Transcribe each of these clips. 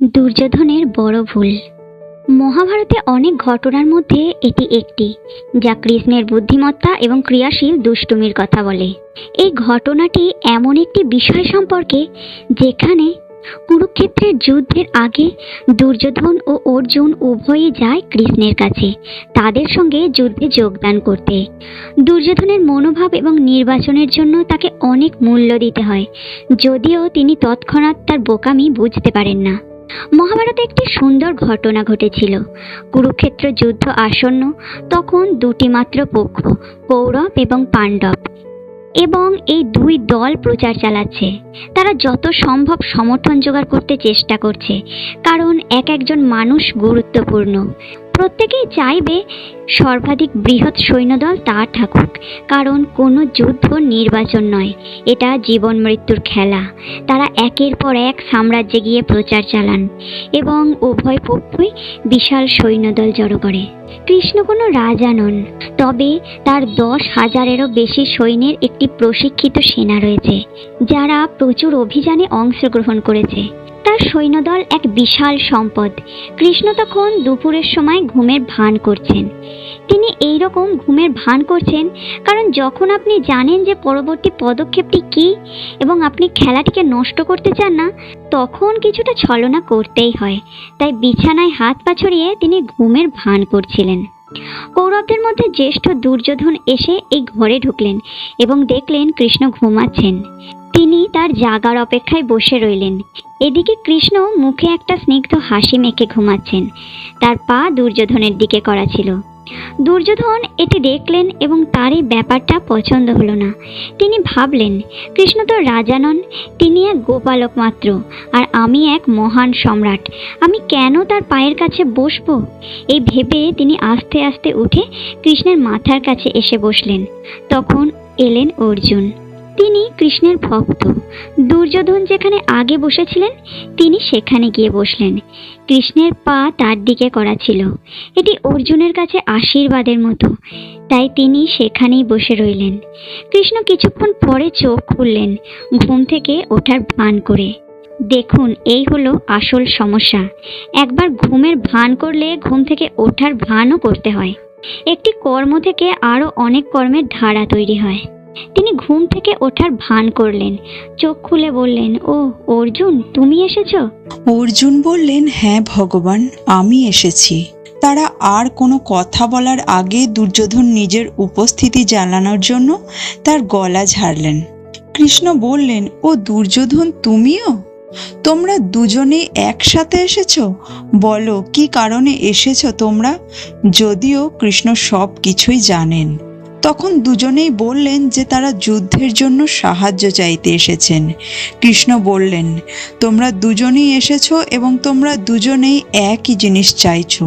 দুর্যোধনের বড় ভুল। মহাভারতে অনেক ঘটনার মধ্যে এটি একটি, যা কৃষ্ণের বুদ্ধিমত্তা এবং ক্রিয়াশীল দুষ্টুমির কথা বলে। এই ঘটনাটি এমন একটি বিষয় সম্পর্কে, যেখানে কুরুক্ষেত্রের যুদ্ধের আগে দুর্যোধন ও অর্জুন উভয়ই যায় কৃষ্ণের কাছে, তাদের সঙ্গে যুদ্ধে যোগদান করতে। দুর্যোধনের মনোভাব এবং নির্বাচনের জন্য তাকে অনেক মূল্য দিতে হয়, যদিও তিনি তৎক্ষণাৎ তার বোকামি বুঝতে পারেন না। মহাভারতে একটি সুন্দর ঘটনা ঘটেছিল। কুরুক্ষেত্র যুদ্ধ আসন্ন, তখন দুটি মাত্র পক্ষ, কৌরব এবং পাণ্ডব। এবং এই দুই দল প্রচার চালাচ্ছে। তারা যত সম্ভব সমর্থন জোগাড় করতে চেষ্টা করছে, কারণ এক একজন মানুষ গুরুত্বপূর্ণ। প্রত্যেকেই চাইবে সর্বাধিক বৃহৎ সৈন্যদল তার থাকুক, কারণ কোনো যুদ্ধ নির্বাচন নয়। এটা জীবন মৃত্যুর খেলা। তারা একের পর এক সাম্রাজ্যে গিয়ে প্রচার চালান এবং উভয় পক্ষই বিশাল সৈন্যদল জড়ো করে। কৃষ্ণ কোনো রাজা নন, তবে তার দশ হাজারেরও বেশি সৈন্যের একটি প্রশিক্ষিত সেনা রয়েছে, যারা প্রচুর অভিযানে অংশগ্রহণ করেছে। তার সৈন্যদল এক বিশাল সম্পদ। কৃষ্ণ তখন দুপুরের সময় ঘুমের ভান করছেন। তিনি এই রকম ঘুমের ভান করছেন, কারণ যখন আপনি জানেন যে পরবর্তী পদক্ষেপটি কি এবং আপনি খেলাটিকে নষ্ট করতে চান না তখন কিছুটা ছলনা করতেই হয়। তাই বিছানায় হাত পা ছড়িয়ে তিনি ঘুমের ভান করছিলেন। কৌরবদের মধ্যে জ্যেষ্ঠ দুর্যোধন এসে এই ঘরে ঢুকলেন এবং দেখলেন কৃষ্ণ ঘুমাচ্ছেন। তিনি তার জাগার অপেক্ষায় বসে রইলেন। এদিকে কৃষ্ণ মুখে একটা স্নিগ্ধ হাসি মেখে ঘুমাচ্ছেন। তার পা দুর্যোধনের দিকে করা ছিল। দুর্যোধন এটি দেখলেন এবং তার এই ব্যাপারটা পছন্দ হলো না। তিনি ভাবলেন, কৃষ্ণ তো রাজা নন, তিনি এক গোপালক মাত্র, আর আমি এক মহান সম্রাট। আমি কেন তার পায়ের কাছে বসবো? এই ভেবে তিনি আস্তে আস্তে উঠে কৃষ্ণের মাথার কাছে এসে বসলেন। তখন এলেন অর্জুন। তিনি কৃষ্ণের ভক্ত। দুর্যোধন যেখানে আগে বসেছিলেন, তিনি সেখানে গিয়ে বসলেন। কৃষ্ণের পা তার দিকে করা ছিল। এটি অর্জুনের কাছে আশীর্বাদের মতো। তাই তিনি সেখানেই বসে রইলেন। কৃষ্ণ কিছুক্ষণ পরে চোখ খুললেন, ঘুম থেকে ওঠার ভান করে। দেখুন, এই হলো আসল সমস্যা। একবার ঘুমের ভান করলে ঘুম থেকে ওঠার ভানও করতে হয়। একটি কর্ম থেকে আরও অনেক কর্মের ধারা তৈরি হয়। তিনি ঘুম থেকে ওঠার ভান করলেন। চোখ খুলে বললেন ও অর্জুন, তুমি এসেছ? অর্জুন বললেন হ্যাঁ ভগবান, আমি এসেছি। তারা আর কোনো কথা বলার আগে দুর্যোধন নিজের উপস্থিতি জানানোর জন্য তার গলা ঝাড়লেন। কৃষ্ণ বললেন, ও দুর্যোধন, তুমিও? তোমরা দুজনে একসাথে এসেছ? বলো, কি কারণে এসেছ তোমরা? যদিও কৃষ্ণ সব কিছুই জানেন। তখন দুজনেই বললেন যে তারা যুদ্ধের জন্য সাহায্য চাইতে এসেছেন। কৃষ্ণ বললেন তোমরা দুজনেই এসেছ এবং তোমরা দুজনেই একই জিনিস চাইছ।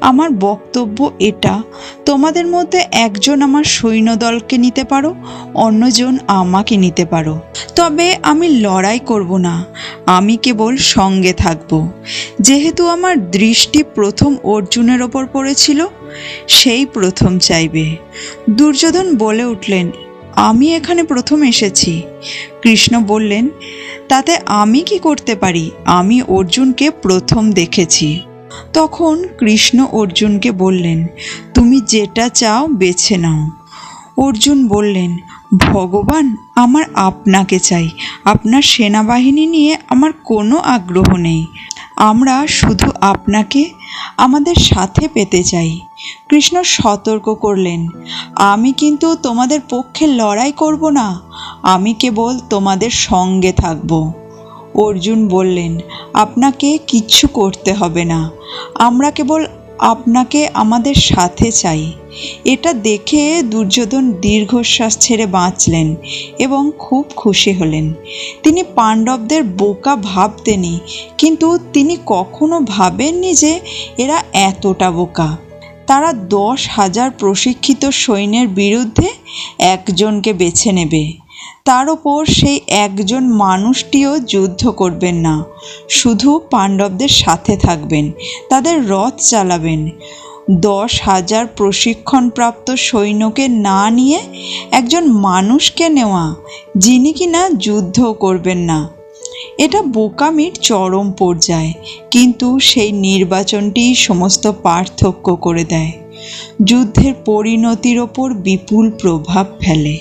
আমার বক্তব্য এটা, তোমাদের মধ্যে একজন আমার সৈন্যদলকে নিতে পারো, অন্যজন আমাকে নিতে পারো। তবে আমি লড়াই করব না, আমি কেবল সঙ্গে থাকব। যেহেতু আমার দৃষ্টি প্রথম অর্জুনের ওপর পড়েছিল, সেই প্রথম চাইবে। দুর্যোধন বলে উঠলেন, আমি এখানে প্রথম এসেছি। কৃষ্ণ বললেন তাতে আমি কি করতে পারি? আমি অর্জুনকে প্রথম দেখেছি। তখন কৃষ্ণ অর্জুনকে বললেন, তুমি যেটা চাও বেছে নাও। অর্জুন বললেন, ভগবান, আমার আপনাকে চাই। আপনার সেনাবাহিনী নিয়ে আমার কোনো আগ্রহ নেই। আমরা শুধু আপনাকে, আমাদের সাথে পেতে চাই। কৃষ্ণ সতর্ক করলেন, আমি কিন্তু তোমাদের পক্ষে লড়াই করব না, আমি কেবল তোমাদের সঙ্গে থাকব। অর্জুন বললেন, আপনাকে কিচ্ছু করতে হবে না, আমরা কেবল আপনাকে আমাদের সাথে চাই। এটা দেখে দুর্যোধন দীর্ঘশ্বাস ছেড়ে বাঁচলেন এবং খুব খুশি হলেন। তিনি পাণ্ডবদের বোকা ভাবতেনি কিন্তু তিনি কখনো ভাবেননি যে এরা এতটা বোকা। তারা দশ হাজার প্রশিক্ষিত সৈন্যের বিরুদ্ধে একজনকে বেছে নেবে। তার ওপর সেই একজন মানুষটিও যুদ্ধ করবেন না। শুধু পাণ্ডবদের সাথে থাকবেন, তাদের রথ চালাবেন। দশ হাজার প্রশিক্ষণপ্রাপ্ত সৈন্যকে না নিয়ে একজন মানুষকে নেওয়া, যিনি কিনা যুদ্ধ করবেন না এটা বোকামির চরম পর্যায়, কিন্তু সেই নির্বাচনটি সমস্ত পার্থক্য করে দেয়। যুদ্ধের পরিণতির ওপর বিপুল প্রভাব ফেলে।